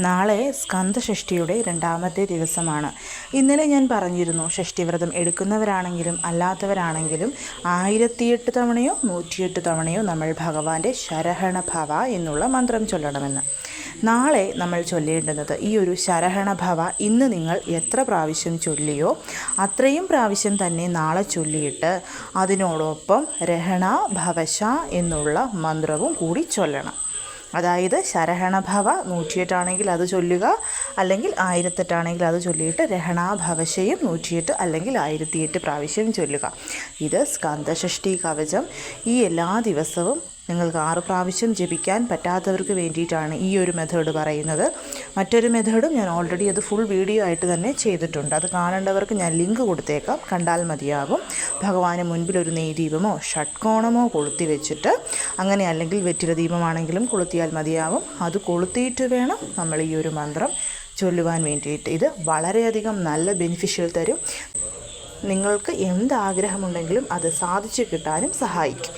നാളെ സ്കന്ധഷ്ഠിയുടെ രണ്ടാമത്തെ ദിവസമാണ്. ഇന്നലെ ഞാൻ പറഞ്ഞിരുന്നു ഷഷ്ടിവ്രതം എടുക്കുന്നവരാണെങ്കിലും അല്ലാത്തവരാണെങ്കിലും ആയിരത്തിയെട്ട് തവണയോ നൂറ്റിയെട്ട് തവണയോ നമ്മൾ ഭഗവാന്റെ ശരഹണ ഭവ എന്നുള്ള മന്ത്രം ചൊല്ലണമെന്ന്. നാളെ നമ്മൾ ചൊല്ലേണ്ടുന്നത് ഈ ഒരു ശരഹണ ഭവ ഇന്ന് നിങ്ങൾ എത്ര പ്രാവശ്യം ചൊല്ലിയോ അത്രയും പ്രാവശ്യം തന്നെ നാളെ ചൊല്ലിയിട്ട് അതിനോടൊപ്പം രഹണ ഭവശ എന്നുള്ള മന്ത്രവും കൂടി ചൊല്ലണം. അതായത് ശരഹണഭവ നൂറ്റിയെട്ടാണെങ്കിൽ അത് ചൊല്ലുക അല്ലെങ്കിൽ ആയിരത്തെട്ടാണെങ്കിൽ അത് ചൊല്ലിയിട്ട് രഹണാഭവശയും നൂറ്റിയെട്ട് അല്ലെങ്കിൽ ആയിരത്തിയെട്ട് പ്രാവശ്യം ചൊല്ലുക. ഇത് സ്കന്ധഷഷ്ടി കവചം. ഈ എല്ലാ ദിവസവും നിങ്ങൾക്ക് ആറ് പ്രാവശ്യം ജപിക്കാൻ പറ്റാത്തവർക്ക് വേണ്ടിയിട്ടാണ് ഈ ഒരു മെത്തേഡ് പറയുന്നത്. മറ്റൊരു മെത്തേഡും ഞാൻ ഓൾറെഡി അത് ഫുൾ വീഡിയോ ആയിട്ട് തന്നെ ചെയ്തിട്ടുണ്ട്. അത് കാണേണ്ടവർക്ക് ഞാൻ ലിങ്ക് കൊടുത്തേക്കാം. കണ്ടാൽ മതിയാകും. ഭഗവാന് മുൻപിൽ ഒരു നെയ്ദീപമോ ഷട്ട്കോണമോ കൊളുത്തി വെച്ചിട്ട് അങ്ങനെ അല്ലെങ്കിൽ വെറ്റില ദീപമാണെങ്കിലും കൊളുത്തിയാൽ മതിയാകും അത് കൊളുത്തിയിട്ട് വേണം നമ്മൾ ഈ ഒരു മന്ത്രം ചൊല്ലുവാൻ വേണ്ടിയിട്ട്. ഇത് വളരെയധികം നല്ല ബെനിഫിഷ്യൽ തരും. നിങ്ങൾക്ക് എന്ത് ആഗ്രഹമുണ്ടെങ്കിലും അത് സാധിച്ചു കിട്ടാനും സഹായിക്കും.